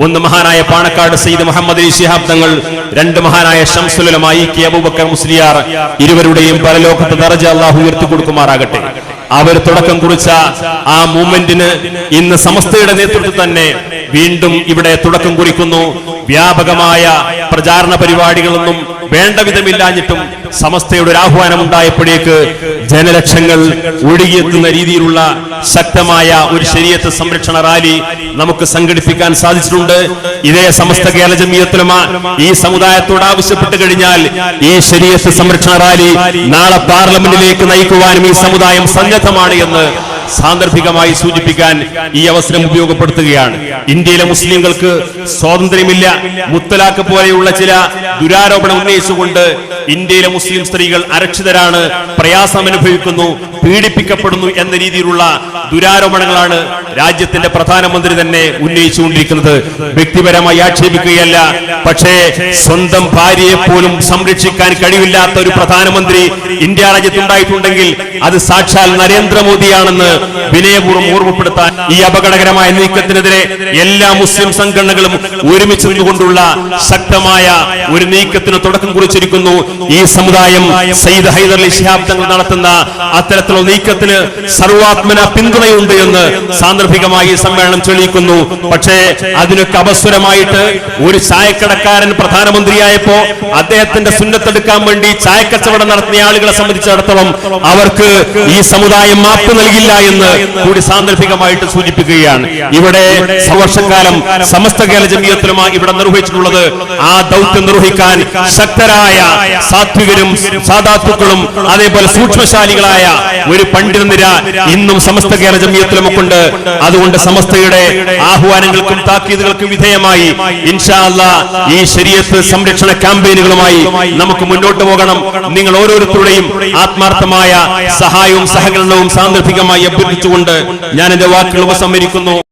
ഒന്ന് മഹാനായ പാണക്കാട് സയ്യിദ് മുഹമ്മദ് അലി ശിഹാബ് തങ്ങൾ രണ്ട് മഹാനായ ഷംസുലമായി കെ അബൂബക്കർ മുസ്ലിയാർ ഇരുവരുടെയും പരലോകത്ത് ദറജ അള്ളാഹു ഉയർത്തി കൊടുക്കുമാറാകട്ടെ അവർ തുടക്കം കുറിച്ച ആ മൂവ്മെന്റിന് ഇന്ന് സമസ്തയുടെ നേതൃത്വത്തിൽ തന്നെ വീണ്ടും ഇവിടെ തുടക്കം കുറിക്കുന്നു. വ്യാപകമായ പ്രചാരണ പരിപാടികളൊന്നും വേണ്ട വിധമില്ലാഞ്ഞിട്ടും സമസ്തയുടെ ഒരു ആഹ്വാനം ഉണ്ടായപ്പോഴേക്ക് ജനലക്ഷങ്ങൾ ഒഴുകിയെത്തുന്ന രീതിയിലുള്ള ശക്തമായ ഒരു ശരീരത്ത് സംരക്ഷണ റാലി നമുക്ക് സംഘടിപ്പിക്കാൻ സാധിച്ചിട്ടുണ്ട്. ഇതേ സമസ്ത കേരള ജമീയത്തുലമ ഈ സമുദായത്തോട് ആവശ്യപ്പെട്ട് കഴിഞ്ഞാൽ ഈ ശരീരത്ത് സംരക്ഷണ റാലി നാളെ പാർലമെന്റിലേക്ക് നയിക്കുവാനും ഈ സമുദായം സന്നദ്ധമാണ് എന്ന് സാന്ദർഭികമായി സൂചിപ്പിക്കാൻ ഈ അവസരം ഉപയോഗപ്പെടുത്തുകയാണ്. ഇന്ത്യയിലെ മുസ്ലിങ്ങൾക്ക് സ്വാതന്ത്ര്യമില്ല. മുത്തലാഖ് പോലെയുള്ള ചില ദുരാരോപണം ഉന്നയിച്ചുകൊണ്ട് ഇന്ത്യയിലെ മുസ്ലിം സ്ത്രീകൾ അരക്ഷിതരാണ് പ്രയാസം അനുഭവിക്കുന്നു പീഡിപ്പിക്കപ്പെടുന്നു എന്ന രീതിയിലുള്ള ദുരാരോപണങ്ങളാണ് രാജ്യത്തിന്റെ പ്രധാനമന്ത്രി തന്നെ ഉന്നയിച്ചുകൊണ്ടിരിക്കുന്നത്. വ്യക്തിപരമായി ആക്ഷേപിക്കുകയല്ല. പക്ഷേ സ്വന്തം ഭാര്യയെ പോലും സംരക്ഷിക്കാൻ കഴിവില്ലാത്ത ഒരു പ്രധാനമന്ത്രി ഇന്ത്യ രാജ്യത്തുണ്ടായിട്ടുണ്ടെങ്കിൽ അത് സാക്ഷാൽ നരേന്ദ്രമോദിയാണെന്ന് വിനയപൂർവം ഓർമ്മപ്പെടുത്താൻ ഈ അപകടകരമായ നീക്കത്തിനെതിരെ എല്ലാ മുസ്ലിം സംഘടനകളും ഒരുമിച്ച് നിന്നുകൊണ്ടുള്ള ശക്തമായ ഒരു നീക്കത്തിന് തുടക്കം കുറിച്ചിരിക്കുന്നു. ഈ സമുദായം സയ്യിദ് ഹൈദർ അലി ശിഹാബ് തങ്ങൾ നടത്തുന്ന അത്തരത്തിലുള്ള നീക്കത്തിന് സർവാത്മന പിന്തുണയുണ്ട് എന്ന് സാന്ദർഭികമായി സമ്മേളനം തെളിയിക്കുന്നു. പക്ഷേ അതിനൊക്കെ അപസ്വരമായിട്ട് ഒരു ചായക്കടക്കാരൻ പ്രധാനമന്ത്രിയായപ്പോ അദ്ദേഹത്തിന്റെ സുന്നത്തെടുക്കാൻ വേണ്ടി ചായക്കച്ചവടം നടത്തിയ ആളുകളെ സംബന്ധിച്ചിടത്തോളം അവർക്ക് ഈ സമുദായം മാപ്പ് നൽകില്ല എന്ന് കൂടി സാന്ദർഭികമായിട്ട് സൂചിപ്പിക്കുകയാണ്. ഇവിടെ സവർഷക്കാലം സമസ്ത കേരള ജമീയത്തിലുമായി ഇവിടെ നിർവഹിച്ചിട്ടുള്ളത് ആ ദൗത്യം നിർവഹിക്കാൻ ശക്തരായ സാത്വികരും സാധാത്വക്കളും അതേപോലെ സൂക്ഷ്മശാലികളായ ഒരു പണ്ഡിത നിര ഇന്നും സമസ്ത കേരള ജമീയത്തിലുമൊക്കെയുണ്ട് അതുകൊണ്ട് സമസ്തയുടെ ആഹ്വാനങ്ങൾക്കും താക്കീതുകൾക്കും വിധേയമായി ഇൻഷാല്ല ഈ ശരീരത്ത് സംരക്ഷണ ക്യാമ്പയിനുകളുമായി നമുക്ക് മുന്നോട്ട് പോകണം. നിങ്ങൾ ഓരോരുത്തരുടെയും ആത്മാർത്ഥമായ സഹായവും സഹകരണവും സാന്ദർഭികമായി അഭ്യർത്ഥിച്ചുകൊണ്ട് ഞാൻ എന്റെ വാക്കുകൾ ഉപസംഹരിക്കുന്നു.